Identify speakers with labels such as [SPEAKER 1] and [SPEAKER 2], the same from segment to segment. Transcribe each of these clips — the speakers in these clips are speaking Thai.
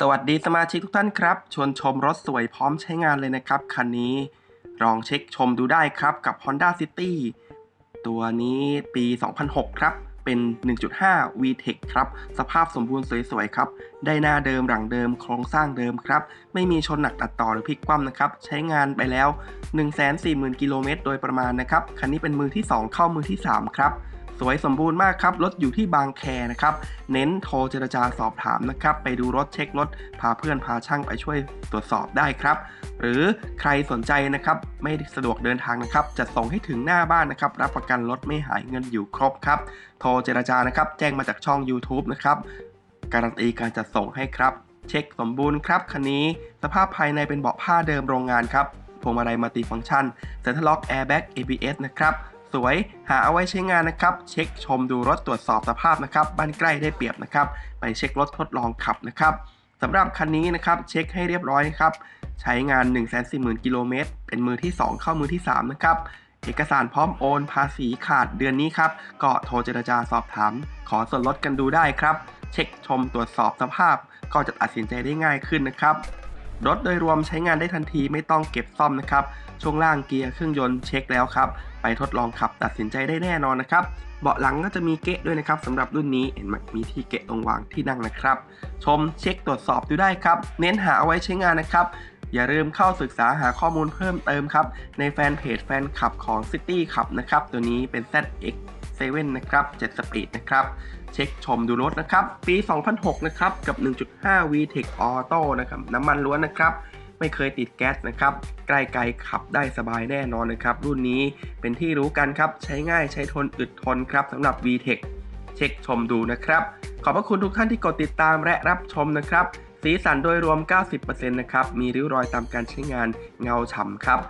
[SPEAKER 1] สวัสดีสมาชิกทุกท่านครับ ชวนชมรถสวยพร้อมใช้งานเลยนะครับ คันนี้ลองเช็คชมดูได้ครับกับ Honda City ตัวนี้ปี 2006 ครับ เป็น 1.5 VTEC ครับ สภาพสมบูรณ์สวยๆ ครับ ได้หน้าเดิมหลังเดิมโครงสร้างเดิมครับ ไม่มีชนหนักตัดต่อหรือพลิกคว่ำนะครับ ใช้งานไปแล้ว 140,000 กิโลเมตรโดยประมาณนะครับ คันนี้เป็นมือที่ 2 เข้ามือที่ 3 ครับ สวยสมบูรณ์มากครับ รถอยู่ที่บางแคนะครับ เน้นโทรเจรจาสอบถามนะครับ ไปดูรถเช็ครถ พาเพื่อนพาช่างไปช่วยตรวจสอบได้ครับ หรือใครสนใจนะครับ ไม่สะดวกเดินทางนะครับ จะส่งให้ถึงหน้าบ้านนะครับ รับประกันรถไม่หายเงินอยู่ครบครับ โทรเจรจานะครับ แจ้งมาจากช่อง YouTube นะครับ การันตีการจัดส่งให้ครับ เช็คสมบูรณ์ครับคันนี้ สภาพภายในเป็นเบาะผ้าเดิมโรงงานครับพวงมาลัยมัลติฟังก์ชันเซ็นทรัลล็อกแอร์แบ็ก ABS นะครับ สวย หาเอาไว้ใช้งานนะครับ เช็คชมดูรถตรวจสอบสภาพนะครับ บ้านใกล้ได้เปรียบนะครับ ไปเช็ครถทดลองขับนะครับสำหรับคันนี้นะครับเช็คให้เรียบร้อยครับ ใช้งาน 140,000 กิโลเมตร เป็นมือที่ 2 เข้ามือที่ 3 นะครับ เอกสารพร้อมโอน ภาษีขาดเดือนนี้ครับ ก็โทรเจรจาสอบถาม ขอส่วนลดกันดูได้ครับ เช็คชมตรวจสอบสภาพ ก็จะตัดสินใจได้ง่ายขึ้นนะครับรถโดยรวมใช้งานได้ทันทีไม่ต้องเก็บซ่อมนะครับ ช่วงล่างเกียร์เครื่องยนต์เช็คแล้วครับ ไปทดลองขับตัดสินใจได้แน่นอนนะครับ เบาะหลังก็จะมีเกะด้วยนะครับสำหรับรุ่นนี้เห็นไหมมีที่เกะตรงวางที่นั่งนะครับ ชมเช็คตรวจสอบดูได้ครับ เน้นหาเอาไว้ใช้งานนะครับอย่าลืมเข้าศึกษาหาข้อมูลเพิ่มเติมครับ ในแฟนเพจแฟนคลับของ City ขับนะครับ ตัวนี้เป็น ZX7 นะครับ7 Speed นะครับ เช็คชมดูรถนะครับ ปี 2006 นะครับ กับ 1.5 VTEC Auto นะครับ น้ำมันล้วนนะครับ ไม่เคยติดแก๊สนะครับ ใกล้ไกลขับได้สบายแน่นอนนะครับ รุ่นนี้เป็นที่รู้กันครับ ใช้ง่ายใช้ทนอึดทนครับสำหรับ VTEC เช็คชมดูนะครับ ขอบพระคุณทุกท่านที่กดติดตามและรับชมนะครับ สีสันโดยรวม 90%นะครับ มีริ้วรอยตามการใช้งานเงาฉ่ำครับ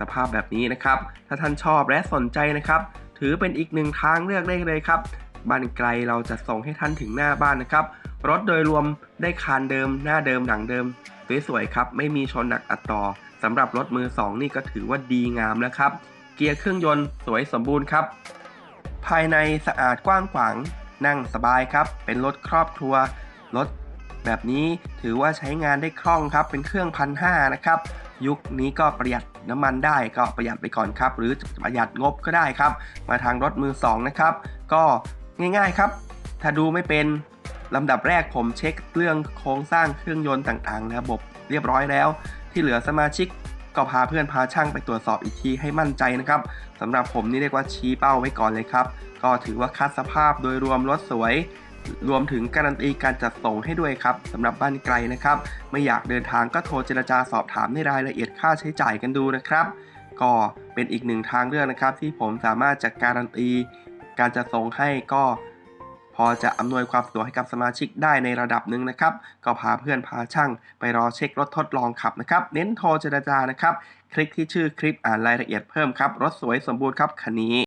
[SPEAKER 1] สภาพแบบนี้นะครับ ถ้าท่านชอบและสนใจนะครับ ถือเป็นอีกหนึ่งทางเลือกได้เลยครับบ้านไกลเราจะส่งให้ท่านถึงหน้าบ้านนะครับ รถโดยรวมได้คานเดิม หน้าเดิมหลังเดิม สวยๆครับ ไม่มีชนหนักอัดต่อสำหรับรถมือ 2 นี่ก็ถือว่าดีงามแล้วครับ เกียร์เครื่องยนต์สวยสมบูรณ์ครับ ภายในสะอาดกว้างขวางนั่งสบายครับ เป็นรถครอบครัว รถแบบนี้ถือว่าใช้งานได้คล่องครับ เป็นเครื่องพันห้านะครับ ยุคนี้ก็ประหยัดน้ำมันได้ก็ประหยัดไปก่อนครับ หรือประหยัดงบก็ได้ครับ มาทางรถมือ 2 นะครับ ก็ง่ายๆครับ ถ้าดูไม่เป็น ลำดับแรกผมเช็คเรื่องโครงสร้างเครื่องยนต์ต่างๆ ระบบเรียบร้อยแล้ว ที่เหลือสมาชิกก็พาเพื่อนพาช่างไปตรวจสอบอีกทีให้มั่นใจนะครับสำหรับผมนี่เรียกว่าชี้เป้าไว้ก่อนเลยครับ ก็ถือว่าคัดสภาพโดยรวมรถสวย รวมถึงการันตีการจัดส่งให้ด้วยครับสำหรับบ้านไกลนะครับ ไม่อยากเดินทางก็โทรเจรจาสอบถามในรายละเอียดค่าใช้จ่ายกันดูนะครับ ก็เป็นอีกหนึ่งทางเลือกนะครับ ที่ผมสามารถจัดการันตี การจัดส่งให้ก็ พอจะอำนวยความสะดวกให้กับสมาชิกได้ในระดับหนึ่งนะครับ ก็พาเพื่อนพาช่างไปรอเช็ครถทดลองขับนะครับ เน้นโทรเจรจานะครับ คลิกที่ชื่อคลิปอ่านรายละเอียดเพิ่มครับ รถสวยสมบูรณ์ครับคันนี้